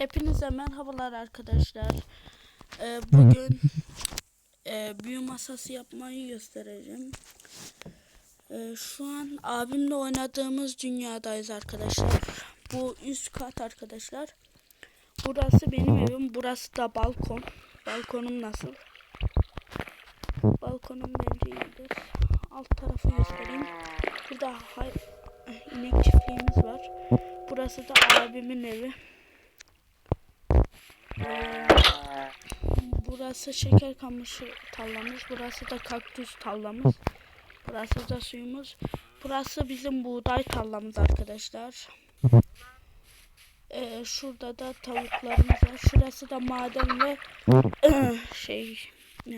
Hepinize merhabalar arkadaşlar. Ee, bugün e, büyü masası yapmayı göstereceğim. Ee, şu an abimle oynadığımız dünyadayız arkadaşlar. Bu üst kat arkadaşlar. Burası benim evim. Burası da balkon. Balkonum nasıl? Balkonum bence iyidir. Alt tarafı göstereyim. Burada inek çiftliğimiz var. Burası da abimin evi. Burası şeker kamışı tarlamız. Burası da kaktüs tarlamız. Burası da suyumuz. Burası bizim buğday tarlamız arkadaşlar. Ee, şurada da tavuklarımız var. Şurası da maden ve şey e,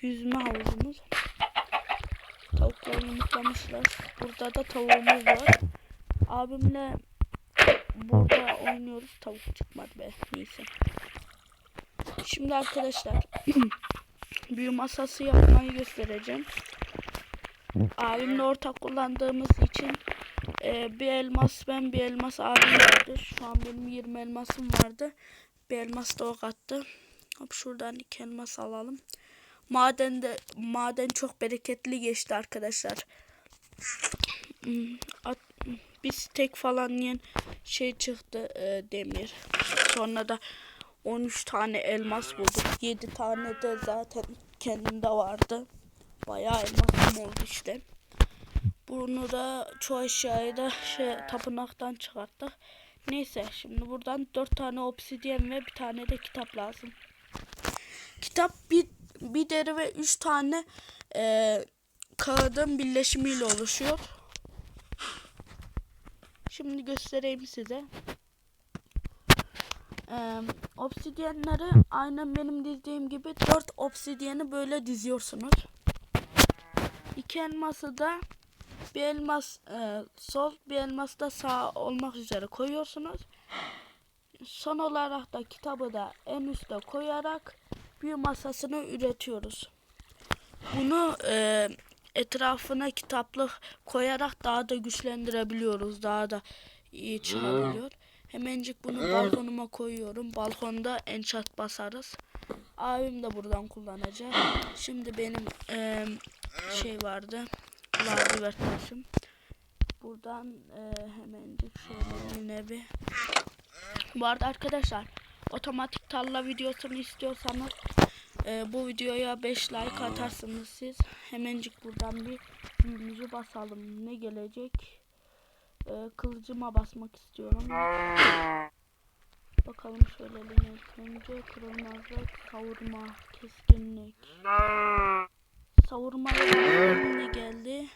yüzme havuzumuz. Tavukları yumurtlamışlar. Burada da tavuğumuz var. Abimle burada oynuyoruz. Tavuk çıkmadı be. Neyse. Şimdi arkadaşlar büyü masası yapmayı göstereceğim. Abimle ortak kullandığımız için e, bir elmas ben bir elmas abim vardı. Şu an benim 20 elmasım vardı. Bir elmas da o kattı. Hop şuradan iki elmas alalım. Madende maden çok bereketli geçti arkadaşlar. Hmm, at, biz tek falan yiyen şey çıktı e, demir. Sonra da 13 tane elmas bulduk. 7 tane de zaten kendinde vardı. Bayağı elmasım oldu işte. Bunu da çoğu eşyayı da şey, tapınaktan çıkarttık. Neyse şimdi buradan 4 tane obsidyen ve bir tane de kitap lazım. Kitap bir, bir deri ve 3 tane e, kağıdın birleşimiyle oluşuyor. Şimdi göstereyim size. Ee, obsidyenleri aynen benim dizdiğim gibi 4 obsidyeni böyle diziyorsunuz. İki elması da bir elmas e, sol bir elmas da sağ olmak üzere koyuyorsunuz. Son olarak da kitabı da en üste koyarak büyü masasını üretiyoruz. Bunu e, etrafına kitaplık koyarak daha da güçlendirebiliyoruz. Daha da iyi çıkabiliyor. Hemencik bunu balkonuma koyuyorum. Balkonda enchant basarız. Abim de buradan kullanacak. Şimdi benim e, şey vardı. Lacivert taşım. Buradan e, hemencik şöyle yine bir. Bu arada arkadaşlar otomatik tarla videosunu istiyorsanız e, bu videoya 5 like atarsınız siz. Hemencik buradan bir büyümüzü basalım. Ne gelecek? E, kılıcıma basmak istiyorum. Bakalım şöyle ilk önce kırılmazlık, savurma, keskinlik. Savurma ne geldi?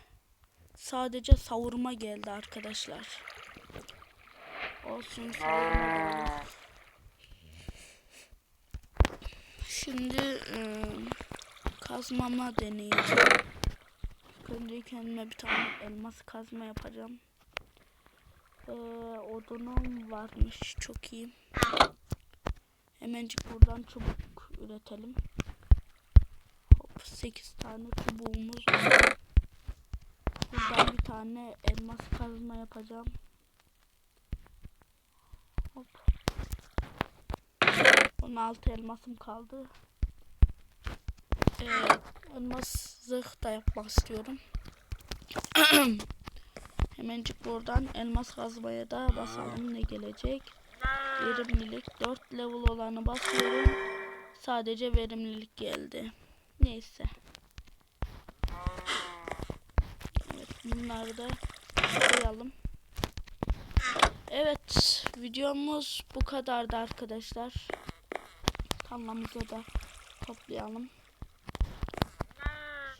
Sadece savurma geldi arkadaşlar. Olsun savurma Şimdi e, kazmama deneyeceğim. Önce kendime bir tane elmas kazma yapacağım. Ee, odunum varmış çok iyi. Hemencik buradan çubuk üretelim. Hop 8 tane çubuğumuz var. Buradan bir tane elmas kazma yapacağım. Hop. 16 elmasım kaldı. Ee, elmas zırh da yapmak istiyorum. Hemencik buradan elmas kazmaya da basalım ne gelecek. Verimlilik 4 level olanı basıyorum. Sadece verimlilik geldi. Neyse. Evet bunları da koyalım. Evet videomuz bu kadardı arkadaşlar. Tarlamızı da toplayalım.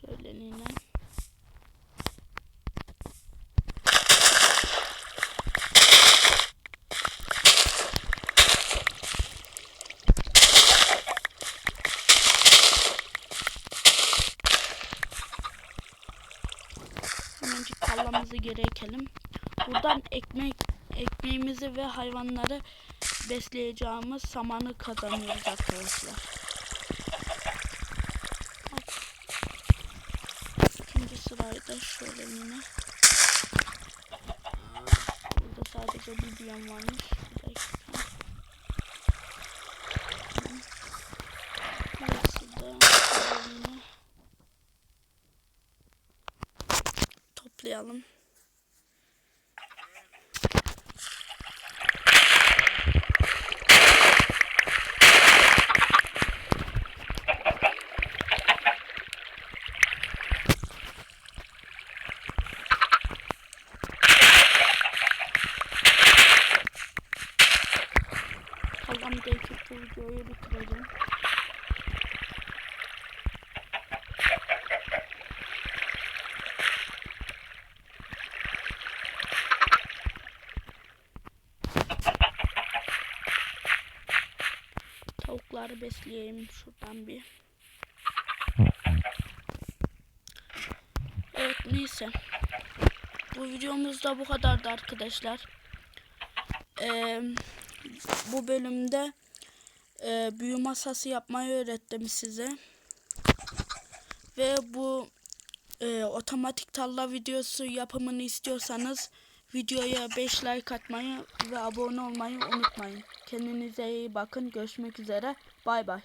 Şöyle yine. Hemencik tarlamızı geri ekelim. Buradan ekmek ekmeğimizi ve hayvanları besleyeceğimiz samanı kazanıyoruz arkadaşlar. İkinci sırayı da şöyle yine. Burada sadece bir biyom varmış. Bir toplayalım. Belki bu videoyu bitireceğim. Tavukları besleyeyim şuradan bir. Evet neyse. Bu videomuz da bu kadardı arkadaşlar. Ee, bu bölümde e, büyü masası yapmayı öğrettim size. Ve bu e, otomatik talla videosu yapımını istiyorsanız videoya 5 like atmayı ve abone olmayı unutmayın. Kendinize iyi bakın. Görüşmek üzere. Bay bay.